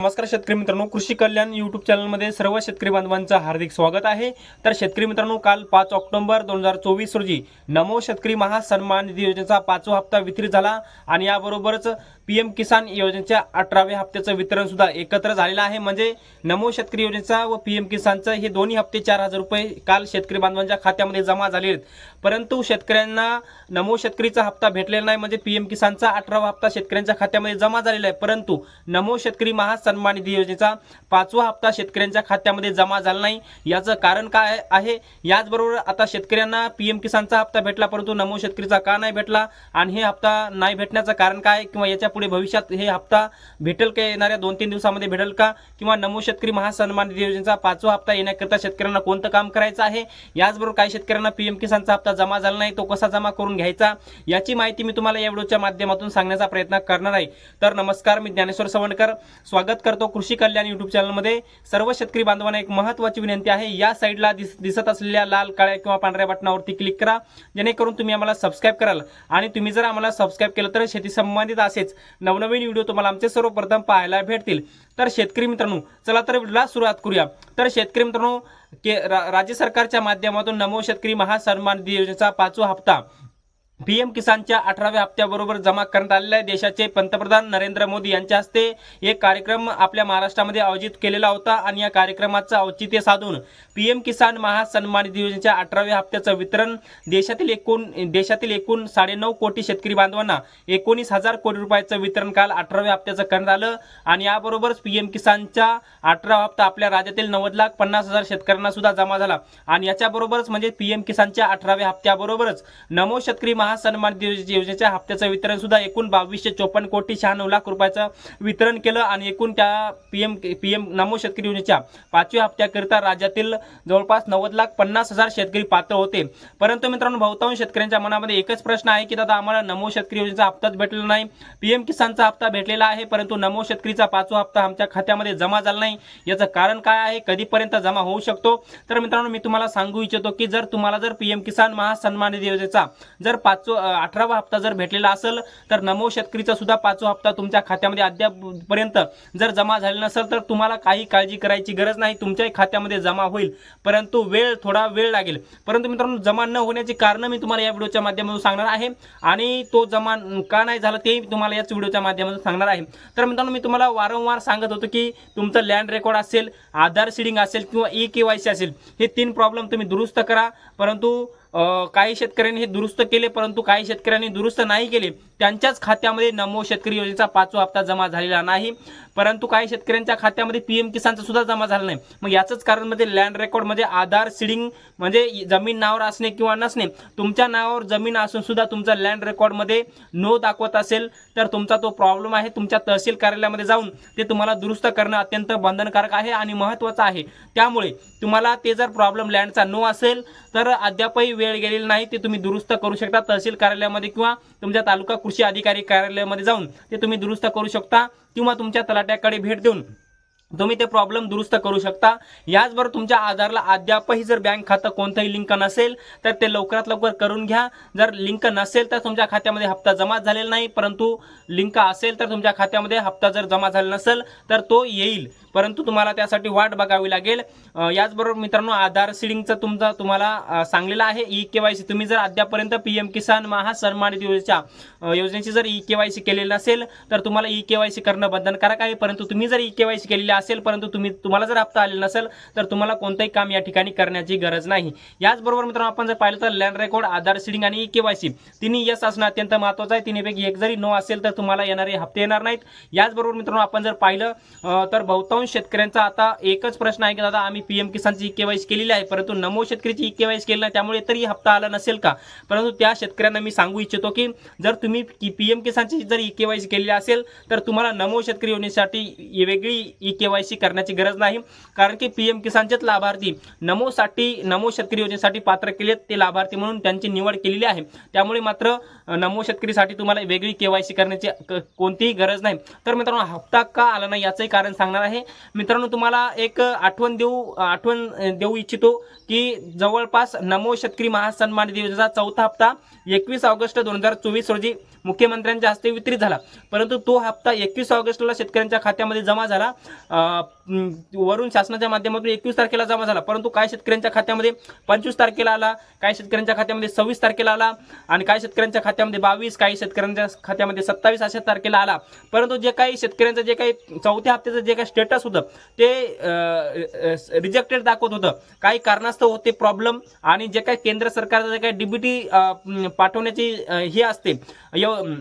नमस्कार शेतकरी मित्रांनो कृषी कल्याण युट्यूब चॅनलमध्ये सर्व शेतकरी बांधवांचं हार्दिक स्वागत आहे. तर शेतकरी मित्रांनो काल पाच ऑक्टोबर दोन हजार चोवीस रोजी नमो शेतकरी महासन्मान निधी योजनेचा पाचवा हप्ता वितरित झाला आणि याबरोबरच पी एम किसान योजनेच्या अठराव्या हप्त्याचं वितरण सुद्धा एकत्र झालेलं आहे. म्हणजे नमो शेतकरी योजनेचा व पी एम किसानचं हे दोन्ही हप्ते चार हजार रुपये काल शेतकरी बांधवांच्या खात्यामध्ये जमा झाले आहेत परंतु शेतकऱ्यांना नमो शेतकरीचा हप्ता भेटलेला नाही. म्हणजे पी एम किसानचा अठरावा हप्ता शेतकऱ्यांच्या खात्यामध्ये जमा झालेला आहे. परंतु नमो शेतकरी महासन्मान निधी योजनेचा पाचवा हप्ता शेतकऱ्यांच्या खात्यामध्ये जमा झाला नाही. याचं कारण काय आहे? याचबरोबर आता शेतकऱ्यांना पी एम किसानचा हप्ता भेटला परंतु नमो शेतकरीचा का नाही भेटला? आणि हे हप्ता नाही भेटण्याचं कारण काय? किंवा याच्या पुढे भविष्यात हे हप्ता भेटेल का? येणाऱ्या दोन तीन दिवसामध्ये भेटेल का? किंवा नमो शेतकरी महासन्मान निधी योजनेचा पाचवा हप्ता येण्याकरिता शेतकऱ्यांना कोणतं काम करायचं आहे? याचबरोबर काही शेतकऱ्यांना पीएम किसानचा हप्ता जमा झाला नाही तो कसा जमा करून घ्यायचा? याची माहिती मी तुम्हाला या व्हिडिओच्या माध्यमातून सांगण्याचा प्रयत्न करणार आहे. तर नमस्कार मी ज्ञानेश्वर सवणकर स्वागत करतो कृषी कल्याण युट्यूब चॅनलमध्ये सर्व शेतकरी बांधवांना एक महत्त्वाची विनंती आहे. या साईडला दिस दिसत असलेल्या लाल काळ्या किंवा पांढऱ्या बटनावरती क्लिक करा. जेणेकरून तुम्ही आम्हाला सबस्क्राईब कराल. आणि तुम्ही जर आम्हाला सबस्क्राईब केलं तर शेती संबंधित असेच नवनवीन व्हिडिओ तुम्हाला आमचे सर्वप्रथम पाहायला भेटतील. तर शेतकरी मित्रांनो चला तर व्हिडिओला सुरुवात करूया. तर शेतकरी मित्रांनो के रा- राज्य सरकारच्या माध्यमातून नमो शेतकरी महासन्मान योजनेचा पाचवा हप्ता पीएम किसानच्या अठराव्या हप्त्याबरोबर जमा करण्यात आलेल्या देशाचे पंतप्रधान नरेंद्र मोदी यांच्या हस्ते एक कार्यक्रम आपल्या महाराष्ट्रामध्ये आयोजित केलेला होता आणि या कार्यक्रमाचं औचित्य साधून पीएम किसान महासन्मान निधी योजनेच्या अठराव्या हप्त्याचं वितरण देशातील एकूण देशातील एकूण साडेनऊ कोटी शेतकरी बांधवांना एकोणीस हजार कोटी रुपयाचं वितरण काल अठराव्या हप्त्याचं करण्यात आलं आणि याबरोबरच पीएम किसानच्या अठरावा हप्ता आपल्या राज्यातील नव्वद लाख पन्नास हजार शेतकऱ्यांना सुद्धा जमा झाला. आणि याच्याबरोबरच म्हणजे पीएम किसानच्या अठराव्या हप्त्याबरोबरच नमो शेतकरी महासन्मान योजनेच्या हप्त्याचं वितरण सुद्धा एकूण बावीसशे चोपन्न कोटी शहाण्णव लाख रुपयाचं वितरण केलं आणि एकूण त्या पीएम पीएम नमो शेतकरी योजनेच्या पाचव्या हप्त्याकरिता राज्यातील जवळपास नव्वद लाख पन्नास हजार शेतकरी पात्र होते. परंतु मित्रांनो बहुतांश शेतकऱ्यांच्या मनामध्ये एकच प्रश्न आहे की दादा आम्हाला नमो शेतकरी योजनेचा हप्ताच भेटलेला नाही. पीएम किसानचा हप्ता भेटलेला आहे परंतु नमो शेतकरीचा पाचवा हप्ता आमच्या खात्यामध्ये जमा झाला नाही. याचं कारण काय आहे? कधीपर्यंत जमा होऊ शकतो? तर मित्रांनो मी तुम्हाला सांगू इच्छितो की जर तुम्हाला जर पीएम किसान महासन्मान निधी योजनेचा जर पाचवा अठरावा हप्ता जर भेटलेला असेल तर नमो शेतकरीचा सुद्धा पाचवा हप्ता तुमच्या खात्यामध्ये अद्यापपर्यंत जर जमा झालेला नसेल तर तुम्हाला काही काळजी करायची गरज नाही तुमच्याही खात्यामध्ये जमा होईल. परंतु वेळ थोडा वेळ लागेल. परंतु मित्रांनो जमा न होण्याची कारणं मी तुम्हाला या व्हिडिओच्या माध्यमातून सांगणार आहे आणि तो जमा का नाही झाला तेही तुम्हाला याच व्हिडिओच्या माध्यमातून सांगणार आहे. तर मित्रांनो मी तुम्हाला वारंवार सांगत होतो की तुमचं लँड रेकॉर्ड असेल आधार सिडिंग असेल किंवा ई के वाय सी असेल हे तीन प्रॉब्लेम तुम्ही दुरुस्त करा. परंतु काही शेतकऱ्यांनी हे दुरुस्त केले परंतु काही शेतकऱ्यांनी दुरुस्त नाही केले त्यांच्याच खात्यामध्ये नमो शेतकरी योजनेचा पाचवा हप्ता जमा झालेला नाही. परंतु काही शेतकऱ्यांच्या खात्यामध्ये पीएम किसानचा सुद्धा जमा झाला नाही. मग याचंच कारण म्हणजे लँड रेकॉर्ड म्हणजे आधार सिडिंग म्हणजे जमीन नावावर असणे किंवा नसणे तुमच्या नावावर जमीन असून सुद्धा तुमचा लँड रेकॉर्डमध्ये नो दाखवत असेल तर तुमचा तो प्रॉब्लेम आहे. तुमच्या तहसील कार्यालयामध्ये जाऊन ते तुम्हाला दुरुस्त करणं अत्यंत बंधनकारक आहे आणि महत्त्वाचं आहे. त्यामुळे तुम्हाला ते जर प्रॉब्लेम लँडचा नो असेल तर अद्यापही वेळ गेलेली नाही ते तुम्ही दुरुस्त करू शकता तहसील कार्यालयामध्ये किंवा तुमच्या तालुका कृषी अधिकारी कार्यालयामध्ये जाऊन ते तुम्ही दुरुस्त करू शकता किंवा तुमच्या तलाट्याकडे भेट देऊन तुम्ही ते प्रॉब्लेम दुरुस्त करू शकता. याचबरोबर तुमच्या आधारला अद्यापही जर बँक खातं कोणतंही लिंक नसेल तर ते लवकरात लवकर करून घ्या. जर लिंक नसेल तर तुमच्या खात्यामध्ये हप्ता जमा झालेला नाही परंतु लिंक असेल तर तुमच्या खात्यामध्ये हप्ता जर जमा झाला नसेल तर तो येईल. परंतु तुम्हाला त्यासाठी वाट बघावी लागेल. याचबरोबर मित्रांनो आधार सिडिंगचं तुमचा तुम्हाला सांगलेलं आहे. ई के वाय सी तुम्ही जर अद्यापर्यंत पी एम किसान महासन्मान निधी योजनेच्या योजनेची जर ई के वाय सी केलेली नसेल तर तुम्हाला ई के वाय सी करणं बंधनकारक आहे. परंतु तुम्ही जर ई के वाय सी केलेली असेल परंतु तुम्ही तुम्हाला जर हप्ता आलेला नसेल तर तुम्हाला कोणतंही काम या ठिकाणी करण्याची गरज नाही. याचबरोबर मित्रांनो आपण जर पाहिलं तर लँड रेकॉर्ड आधार सिडिंग आणि ई के वाय सी तिन्ही यस असणं अत्यंत महत्त्वाचं आहे. तिन्हीपैकी एक जरी नो असेल तर तुम्हाला येणारे हप्ते येणार नाहीत. याचबरोबर मित्रांनो आपण जर पाहिलं तर बहुतांश शेतकऱ्यांचा आता एकच प्रश्न आहे की दादा आम्ही पीएम किसानची ई केवायसी केलेली आहे परंतु नमो शेतकरीची ई केवायसी केली नाही त्यामुळे तरी हप्ता आला नसेल का? परंतु त्या शेतकऱ्यांना मी सांगू इच्छितो की जर तुम्ही पीएम किसानची जर ई केवायसी केलेली असेल तर तुम्हाला नमो शेतकरी योजनेसाठी वेगळी वेगळी ई केवायसी करण्याची गरज नाही. कारण की पीएम किसानचेच लाभार्थी नमोसाठी नमो शेतकरी योजनेसाठी पात्र केलेत ते लाभार्थी म्हणून त्यांची निवड केलेली आहे. त्यामुळे मात्र नमो शेतकरीसाठी तुम्हाला वेगळी केवायसी करण्याची कोणतीही गरज नाही. तर मित्रांनो हप्ता का आला नाही याचंही कारण सांगणार आहे. मित्रांनो तुम्हाला एक आठवण देऊ आठवण देऊ इच्छितो की जवळपास नमो शेतकरी महासन्मान योजनेचा चौथा हप्ता एकवीस ऑगस्ट दोन हजार चोवीस रोजी मुख्यमंत्र्यांच्या हस्ते वितरित झाला. परंतु तो हप्ता एकवीस ऑगस्टला शेतकऱ्यांच्या खात्यामध्ये जमा झाला. वरून शासनाच्या माध्यमातून एकवीस तारखेला जमा झाला. परंतु काही शेतकऱ्यांच्या खात्यामध्ये पंचवीस तारखेला आला काही शेतकऱ्यांच्या खात्यामध्ये सव्वीस तारखेला आला आणि काही शेतकऱ्यांच्या खात्यामध्ये बावीस काही शेतकऱ्यांच्या खात्यामध्ये सत्तावीस अशा तारखेला आला. परंतु जे काही शेतकऱ्यांचं जे काही चौथ्या हप्त्याचं जे काही स्टेटस होतं ते रिजेक्टेड दाखवत होतं. काही कारणास्तव होते प्रॉब्लेम आणि जे काही केंद्र सरकारचं जे काही डीबीटी पाठवण्याची हे असते. य-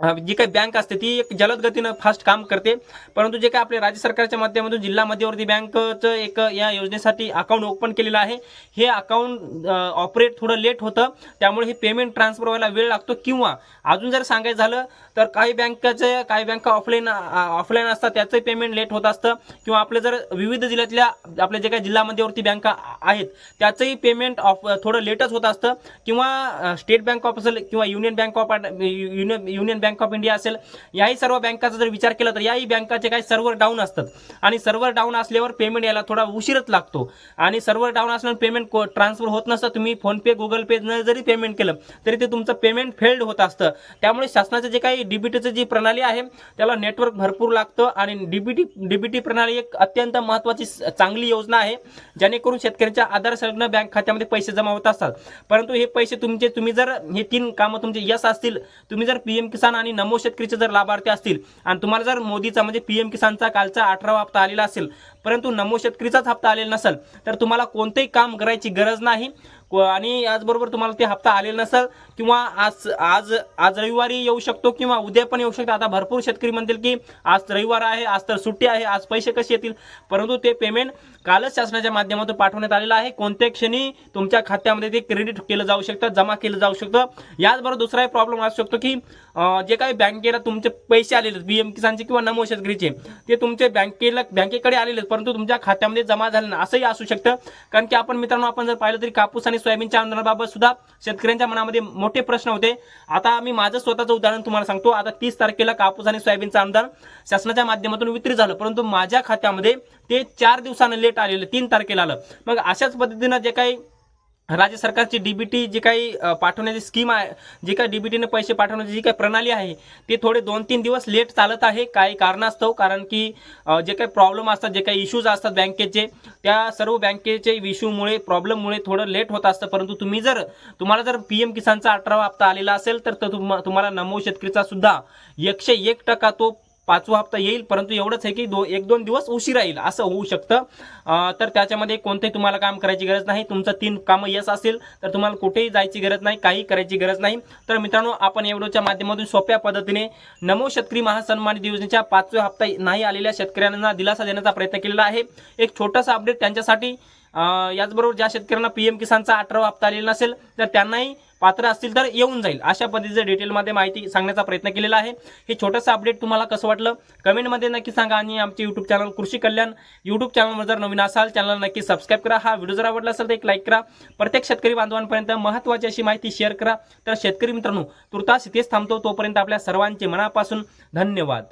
जी काही बँक असते ती एक जलद गतीनं फास्ट काम करते. परंतु जे काही आपल्या राज्य सरकारच्या माध्यमातून जिल्हा मध्यवर्ती बँकचं एक या योजनेसाठी अकाउंट ओपन केलेलं आहे हे अकाउंट ऑपरेट थोडं लेट होतं. त्यामुळे हे पेमेंट ट्रान्सफर व्हायला वेळ लागतो किंवा अजून जर सांगायचं झालं तर काही बँकाचे काही बँका ऑफलाईन ऑफलाईन असतात त्याचंही पेमेंट लेट होत असतं. किंवा आपले जर विविध जिल्ह्यातल्या आपल्या जे काही जिल्हा मध्यवर्ती बँका आहेत त्याचंही पेमेंट ऑफ थोडं लेटच होत असतं. किंवा स्टेट बँक ऑफ असेल किंवा union bank of union union bank bank of India असेल याही सर्व बँकाचा जर विचार केला तर याही बँकाचे काही सर्व्हर डाऊन असतात. आणि सर्व्हर डाऊन असल्यावर पेमेंट यायला थोडा उशीरच लागतो. आणि सर्व्हर डाऊन असल्यावर पेमेंट ट्रान्सफर होत नसतं. तुम्ही फोनपे गुगल पे जरी पेमेंट केलं तरी ते तुमचं पेमेंट फेल्ड होत असतं. त्यामुळे शासनाचं जे काही डीबीटीचं जी प्रणाली आहे त्याला नेटवर्क भरपूर लागतं. आणि डीबीटी डीबीटी प्रणाली एक अत्यंत महत्त्वाची चांगली योजना आहे जेणेकरून शेतकऱ्यांच्या आधार संलग्न बँक खात्यामध्ये पैसे जमा होत असतात. परंतु हे पैसे तुमचे तुम्ही जर हे तीन कामं तुमचे यश असतील तुम्ही जर पीएम किसान आणि नमो शेतकरीचे जर लाभार्थी असतील आणि तुम्हाला जर मोदीचा म्हणजे पीएम किसानचा कालचा अठरावा हप्ता आलेला असेल परंतु नमो शेतकरीचाच हप्ता आलेला नसेल तर तुम्हाला कोणतेही काम करायची गरज नाही. आणि याचबरोबर तुम्हाला ते हप्ता आलेला नसेल किंवा आज आज आज रविवारी येऊ शकतो किंवा उद्या पण येऊ शकतो. आता भरपूर शेतकरी म्हणतील की आज रविवार आहे आज तर सुट्टी आहे आज पैसे कसे येतील? परंतु ते पेमेंट कालच शासनाच्या माध्यमातून पाठवण्यात आलेलं आहे. कोणत्याही क्षणी तुमच्या खात्यामध्ये ते क्रेडिट केलं जाऊ शकतं जमा केलं जाऊ शकतं. याचबरोबर दुसराही प्रॉब्लेम असू शकतो की जे काही बँकेला तुमचे पैसे आलेले पी एम किसानचे किंवा नमो शेतकरीचे ते तुमचे बँकेला बँकेकडे आलेले परंतु तुमच्या खात्यामध्ये जमा झालं ना असंही असू शकतं. कारण की आपण मित्रांनो आपण जर पाहिलं तरी कापूस आणि सोयाबीनच्या आंदोलनाबाबत सुद्धा शेतकऱ्यांच्या मनामध्ये मोठे प्रश्न होते. आता मी माझं स्वतःचं उदाहरण तुम्हाला सांगतो. आता तीस तारखेला कापूस आणि सोयाबीनचं अनुदान शासनाच्या माध्यमातून वितरित झालं. परंतु माझ्या खात्यामध्ये ते चार दिवसानं लेट आलेलं तीन तारखेला आलं. मग अशाच पद्धतीनं जे काही राज्य सरकारची डीबीटी जी काही पाठवण्याची स्कीम आहे जी काही डीबीटीने पैसे पाठवण्याची जी काही प्रणाली आहे ते थोडे दोन तीन दिवस लेट चालत आहे. काही कारणास्तव कारण की जे काही प्रॉब्लेम असतात जे काही इश्यूज असतात बँकेचे त्या सर्व बँकेचे इश्यूमुळे प्रॉब्लेममुळे थोडं लेट होत असतं. परंतु तुम्ही जर तुम्हाला जर पी एम किसानचा अठरावा हप्ता आलेला असेल तर तुम- तुम्हाला नमो शेतकरीचा सुद्धा एकशे एक टक्का तो पाचवा हप्ता येईल परंतु एवढंच आहे की दो एक दोन दिवस उशिरा येईल असं होऊ शकतं. तर त्याच्यामध्ये कोणतेही तुम्हाला काम करायची गरज नाही तुमचं तीन कामं यस असेल तर तुम्हाला कुठेही जायची गरज नाही काही करायची गरज नाही. तर मित्रांनो आपण एवढोच्या माध्यमातून सोप्या पद्धतीने नमो शेतकरी महासन्मानित योजनेच्या पाचव्या हप्ता नाही आलेल्या शेतकऱ्यांना दिलासा देण्याचा प्रयत्न केलेला आहे. एक छोटासा अपडेट त्यांच्यासाठी. याचबरोबर ज्या शेतकऱ्यांना पीएम किसानचा अठरावा हप्ता आलेला नसेल तर त्यांनाही पात्र असतील तर येऊन जाईल. अशा पद्धतीचं डिटेलमध्ये माहिती सांगण्याचा प्रयत्न केलेला आहे. हे छोटंसं अपडेट तुम्हाला कसं वाटलं? कमेंटमध्ये नक्की सांगा आणि आमचे यूट्यूब चॅनल कृषी कल्याण यूट्यूब चॅनलवर जर नवीन असाल चॅनल नक्की सबस्क्राईब करा. हा व्हिडिओ जर आवडला असेल तर एक लाईक करा. प्रत्येक शेतकरी बांधवांपर्यंत महत्त्वाची अशी माहिती शेअर करा. तर शेतकरी मित्रांनो तुर्तास इथेच थांबतो. तोपर्यंत आपल्या सर्वांचे मनापासून धन्यवाद.